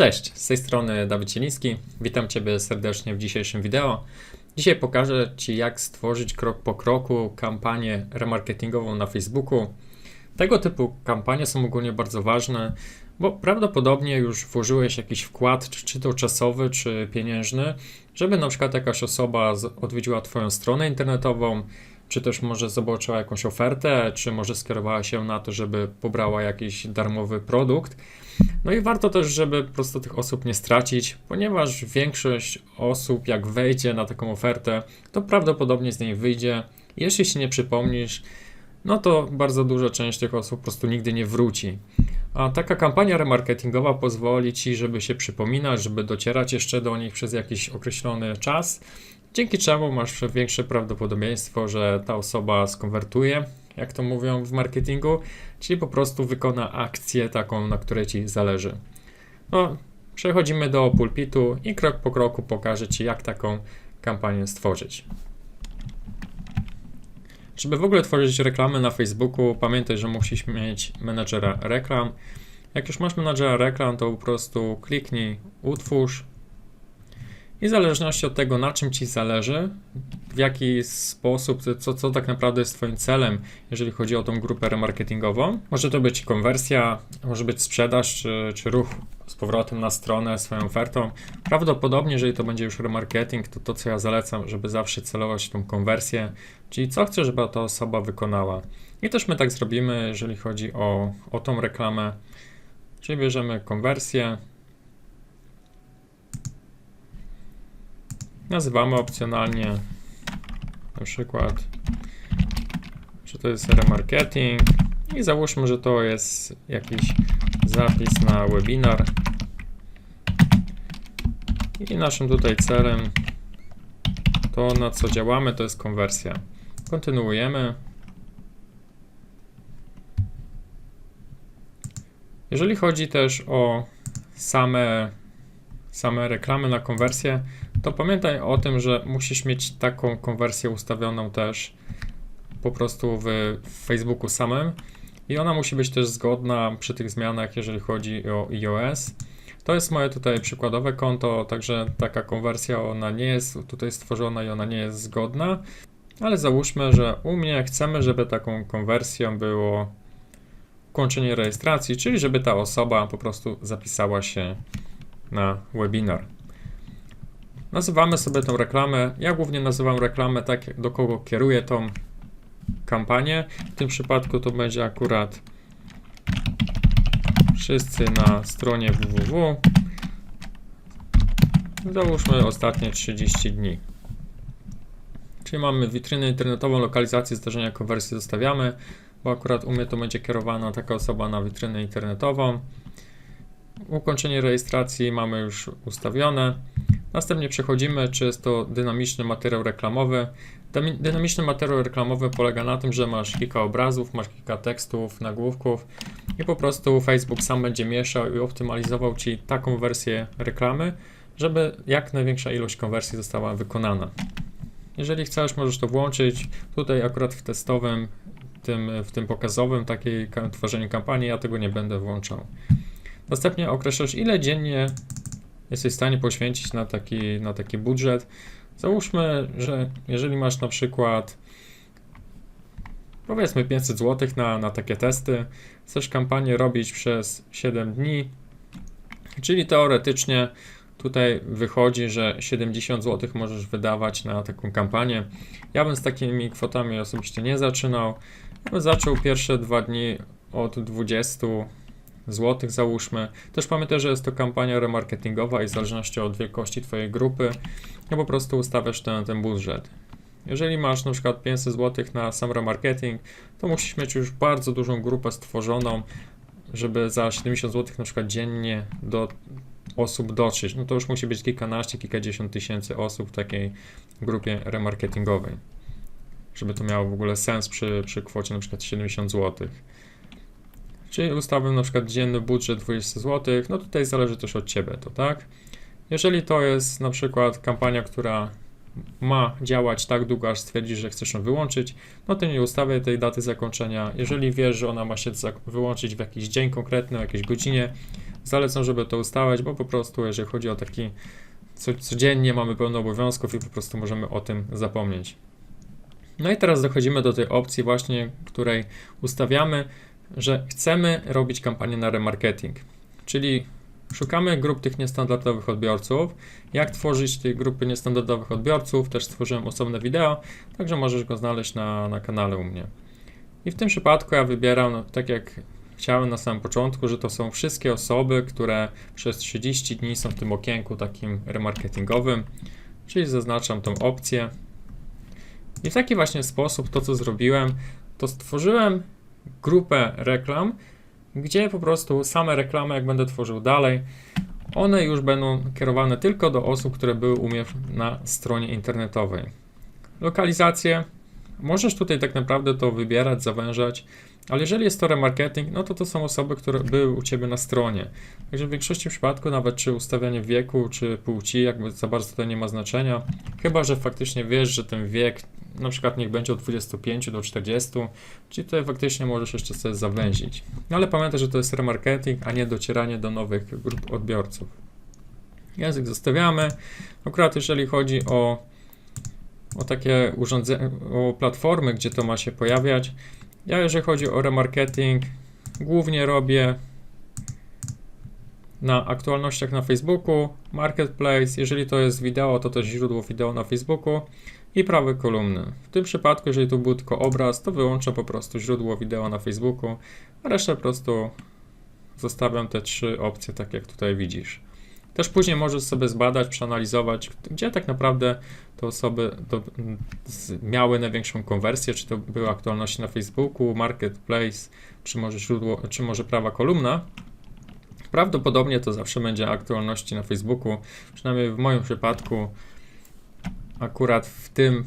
Cześć, z tej strony Dawid Cieliński. Witam Ciebie serdecznie w dzisiejszym wideo. Dzisiaj pokażę Ci, jak stworzyć krok po kroku kampanię remarketingową na Facebooku. Tego typu kampanie są ogólnie bardzo ważne, bo prawdopodobnie już włożyłeś jakiś wkład, czy, to czasowy, czy pieniężny, żeby na przykład jakaś osoba odwiedziła Twoją stronę internetową, czy też może zobaczyła jakąś ofertę, czy może skierowała się na to, żeby pobrała jakiś darmowy produkt. No i warto też, żeby po prostu tych osób nie stracić, ponieważ większość osób, jak wejdzie na taką ofertę, to prawdopodobnie z niej wyjdzie. Jeśli się nie przypomnisz, no to bardzo duża część tych osób po prostu nigdy nie wróci. A taka kampania remarketingowa pozwoli ci, żeby się przypominać, żeby docierać jeszcze do nich przez jakiś określony czas, dzięki czemu masz większe prawdopodobieństwo, że ta osoba skonwertuje, jak to mówią w marketingu, czyli po prostu wykona akcję taką, na której ci zależy. No, przechodzimy do pulpitu i krok po kroku pokażę ci, jak taką kampanię stworzyć. Żeby w ogóle tworzyć reklamy na Facebooku, pamiętaj, że musisz mieć menadżera reklam. Jak już masz menadżera reklam, to po prostu kliknij utwórz i w zależności od tego, na czym ci zależy, w jaki sposób, co, co tak naprawdę jest Twoim celem, jeżeli chodzi o tą grupę remarketingową. Może to być konwersja, może być sprzedaż, czy, czy ruch z powrotem na stronę swoją ofertą. Prawdopodobnie, jeżeli to będzie już remarketing, to to, co ja zalecam, żeby zawsze celować w tą konwersję, czyli co chcę, żeby ta osoba wykonała. I też my tak zrobimy, jeżeli chodzi o, o tą reklamę, czyli bierzemy konwersję, nazywamy opcjonalnie na przykład, że to jest remarketing i załóżmy, że to jest jakiś zapis na webinar i naszym tutaj celem to na co działamy to jest konwersja. Kontynuujemy. Jeżeli chodzi też o same, same reklamy na konwersję, to pamiętaj o tym, że musisz mieć taką konwersję ustawioną też po prostu w, Facebooku samym i ona musi być też zgodna przy tych zmianach, jeżeli chodzi o iOS. To jest moje tutaj przykładowe konto, także taka konwersja ona nie jest tutaj stworzona i ona nie jest zgodna, ale załóżmy, że u mnie chcemy, żeby taką konwersją było ukończenie rejestracji, czyli żeby ta osoba po prostu zapisała się na webinar. Nazywamy sobie tą reklamę. Ja głównie nazywam reklamę tak, do kogo kieruję tą kampanię. W tym przypadku to będzie akurat wszyscy na stronie www. Załóżmy ostatnie 30 dni. Czyli mamy witrynę internetową, lokalizację zdarzenia konwersji zostawiamy, bo akurat u mnie to będzie kierowana taka osoba na witrynę internetową. Ukończenie rejestracji mamy już ustawione. Następnie przechodzimy, czy jest to dynamiczny materiał reklamowy. Dynamiczny materiał reklamowy polega na tym, że masz kilka obrazów, masz kilka tekstów, nagłówków i po prostu Facebook sam będzie mieszał i optymalizował Ci taką wersję reklamy, żeby jak największa ilość konwersji została wykonana. Jeżeli chcesz, możesz to włączyć. Tutaj akurat w testowym, tym, w tym pokazowym, takiej tworzeniu kampanii, ja tego nie będę włączał. Następnie określasz, ile dziennie jesteś w stanie poświęcić na taki, na taki budżet. Załóżmy, że jeżeli masz na przykład powiedzmy 500 zł na, na takie testy, chcesz kampanię robić przez 7 dni, czyli teoretycznie tutaj wychodzi, że 70 zł możesz wydawać na taką kampanię. Ja bym z takimi kwotami osobiście nie zaczynał. Ja bym zaczął pierwsze dwa dni od 20 złotych załóżmy. Też pamiętaj, że jest to kampania remarketingowa i w zależności od wielkości Twojej grupy, no po prostu ustawiasz ten, ten budżet. Jeżeli masz na przykład 500 zł na sam remarketing, to musisz mieć już bardzo dużą grupę stworzoną, żeby za 70 zł na przykład dziennie do osób dotrzeć. No to już musi być kilkanaście, kilkadziesiąt tysięcy osób w takiej grupie remarketingowej, żeby to miało w ogóle sens przy, przy kwocie na przykład 70 złotych. Czyli ustawiam na przykład dzienny budżet 20 zł, no tutaj zależy też od Ciebie to, tak? Jeżeli to jest na przykład kampania, która ma działać tak długo, aż stwierdzisz, że chcesz ją wyłączyć, no to nie ustawiaj tej daty zakończenia. Jeżeli wiesz, że ona ma się wyłączyć w jakiś dzień konkretny, o jakiejś godzinie, zalecam, żeby to ustawiać, bo po prostu jeżeli chodzi o taki co, codziennie mamy pełno obowiązków i po prostu możemy o tym zapomnieć. No i teraz dochodzimy do tej opcji właśnie, której ustawiamy, że chcemy robić kampanię na remarketing, czyli szukamy grup tych niestandardowych odbiorców. Jak tworzyć te grupy niestandardowych odbiorców, też stworzyłem osobne wideo, także możesz go znaleźć na, na kanale u mnie. I w tym przypadku ja wybieram, no, tak jak chciałem na samym początku, że to są wszystkie osoby, które przez 30 dni są w tym okienku takim remarketingowym, czyli zaznaczam tą opcję. I w taki właśnie sposób to, co zrobiłem, to stworzyłem grupę reklam, gdzie po prostu same reklamy, jak będę tworzył dalej, one już będą kierowane tylko do osób, które były u mnie na stronie internetowej. Lokalizację możesz tutaj tak naprawdę to wybierać, zawężać, ale jeżeli jest to remarketing, no to to są osoby, które były u Ciebie na stronie. Także w większości przypadków, nawet czy ustawianie wieku, czy płci, jakby za bardzo to nie ma znaczenia. Chyba, że faktycznie wiesz, że ten wiek na przykład niech będzie od 25 do 40, czyli tutaj faktycznie możesz jeszcze sobie zawęzić. No ale pamiętaj, że to jest remarketing, a nie docieranie do nowych grup odbiorców. Język zostawiamy. Akurat jeżeli chodzi o, o takie urządzenia, o platformy, gdzie to ma się pojawiać, ja jeżeli chodzi o remarketing, głównie robię na aktualnościach na Facebooku, Marketplace, jeżeli to jest wideo, to też źródło wideo na Facebooku i prawe kolumny. W tym przypadku, jeżeli to był tylko obraz, to wyłączę po prostu źródło wideo na Facebooku, a resztę po prostu zostawiam te trzy opcje, tak jak tutaj widzisz. Też później możesz sobie zbadać, przeanalizować, gdzie tak naprawdę te osoby do, miały największą konwersję, czy to były aktualności na Facebooku, Marketplace, czy może źródło, czy może prawa kolumna. Prawdopodobnie to zawsze będzie aktualności na Facebooku, przynajmniej w moim przypadku akurat w tym,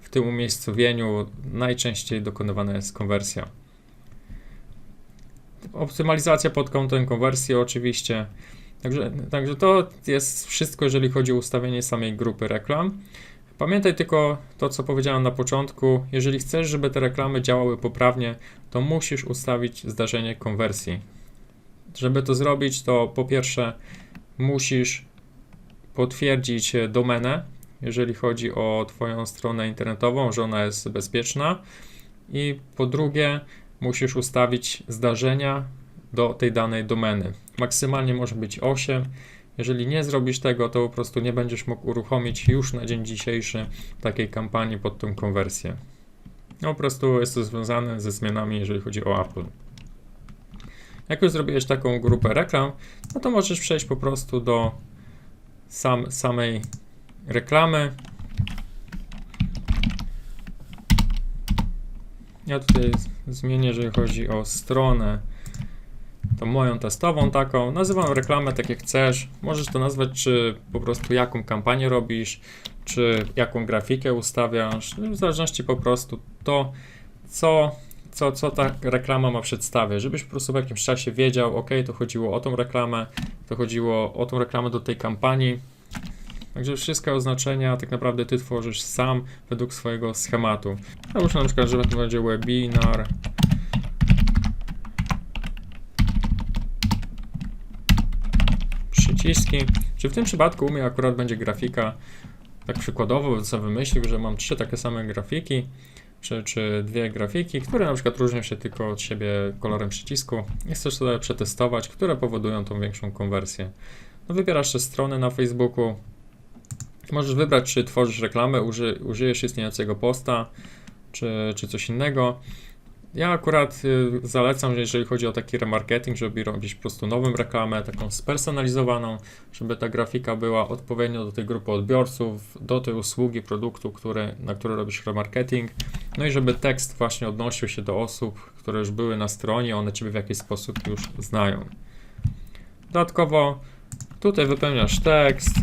w tym umiejscowieniu najczęściej dokonywana jest konwersja. Optymalizacja pod kątem konwersji oczywiście. Także, także to jest wszystko, jeżeli chodzi o ustawienie samej grupy reklam. Pamiętaj tylko to, co powiedziałem na początku. Jeżeli chcesz, żeby te reklamy działały poprawnie, to musisz ustawić zdarzenie konwersji. Żeby to zrobić, to po pierwsze musisz potwierdzić domenę, jeżeli chodzi o Twoją stronę internetową, że ona jest bezpieczna. I po drugie, musisz ustawić zdarzenia do tej danej domeny. Maksymalnie może być 8. Jeżeli nie zrobisz tego, to po prostu nie będziesz mógł uruchomić już na dzień dzisiejszy takiej kampanii pod tą konwersję. No, po prostu jest to związane ze zmianami, jeżeli chodzi o Apple. Jak już zrobiłeś taką grupę reklam, no to możesz przejść po prostu do sam, samej reklamy. Ja tutaj zmienię, jeżeli chodzi o stronę, to moją testową taką. Nazywam reklamę tak jak chcesz. Możesz to nazwać, czy po prostu jaką kampanię robisz, czy jaką grafikę ustawiasz. W zależności po prostu to, co, co, co ta reklama ma przedstawiać. Żebyś po prostu w jakimś czasie wiedział, ok, to chodziło o tą reklamę, to chodziło o tą reklamę do tej kampanii Także wszystkie oznaczenia tak naprawdę ty tworzysz sam według swojego schematu. Załóżmy na przykład, że to będzie webinar. Przyciski. Czy w tym przypadku u mnie akurat będzie grafika, tak przykładowo co wymyślił, że mam trzy takie same grafiki, czy, czy dwie grafiki, które na przykład różnią się tylko od siebie kolorem przycisku i chcesz sobie przetestować, które powodują tą większą konwersję. No wybierasz te strony na Facebooku, Możesz wybrać, czy tworzysz reklamę, uży, użyjesz istniejącego posta, czy, czy coś innego. Ja akurat y, zalecam, że jeżeli chodzi o taki remarketing, żeby robić po prostu nową reklamę, taką spersonalizowaną, żeby ta grafika była odpowiednio do tej grupy odbiorców, do tej usługi, produktu, który, na który robisz remarketing. No i żeby tekst właśnie odnosił się do osób, które już były na stronie, one Ciebie w jakiś sposób już znają. Dodatkowo tutaj wypełniasz tekst,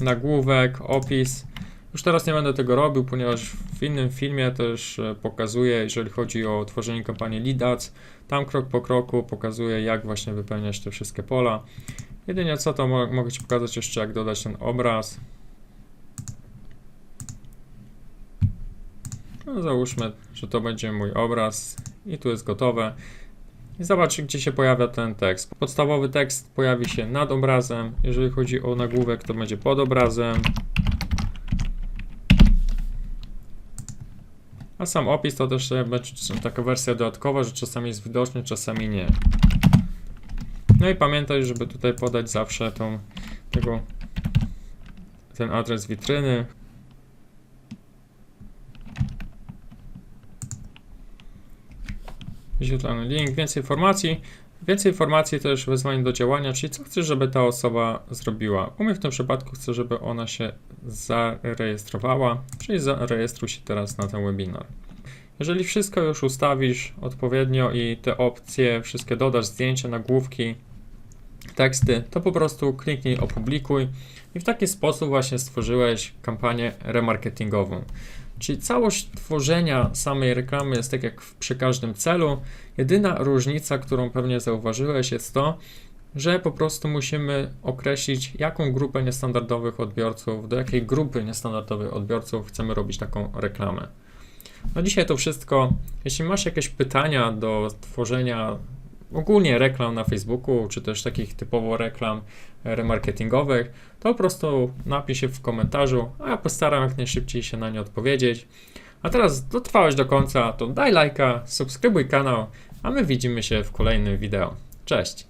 nagłówek, opis. Już teraz nie będę tego robił, ponieważ w innym filmie też e, pokazuję, jeżeli chodzi o tworzenie kampanii Lead Ads, tam krok po kroku pokazuję, jak właśnie wypełniać te wszystkie pola. Jedynie co to mo mogę Ci pokazać jeszcze, jak dodać ten obraz. No, załóżmy, że to będzie mój obraz i tu jest gotowe. I zobacz, gdzie się pojawia ten tekst. Podstawowy tekst pojawi się nad obrazem. Jeżeli chodzi o nagłówek, to będzie pod obrazem. A sam opis to też będzie taka wersja dodatkowa, że czasami jest widoczny, czasami nie. No i pamiętaj, żeby tutaj podać zawsze tą, tego, ten adres witryny. Wyświetlany link, więcej informacji. Więcej informacji już wezwanie do działania, czyli co chcesz, żeby ta osoba zrobiła. U mnie w tym przypadku chcę, żeby ona się zarejestrowała, czyli zarejestruj się teraz na ten webinar. Jeżeli wszystko już ustawisz odpowiednio i te opcje, wszystkie dodasz, zdjęcia, nagłówki, teksty, to po prostu kliknij opublikuj i w taki sposób właśnie stworzyłeś kampanię remarketingową. Czyli całość tworzenia samej reklamy jest tak jak przy każdym celu. Jedyna różnica, którą pewnie zauważyłeś, jest to, że po prostu musimy określić, jaką grupę niestandardowych odbiorców, do jakiej grupy niestandardowych odbiorców chcemy robić taką reklamę. No dzisiaj to wszystko. Jeśli masz jakieś pytania do tworzenia ogólnie reklam na Facebooku, czy też takich typowo reklam e, remarketingowych, to po prostu napisz je w komentarzu, a ja postaram jak najszybciej się na nie odpowiedzieć. A teraz dotrwałeś do końca, to daj lajka, subskrybuj kanał, a my widzimy się w kolejnym wideo. Cześć!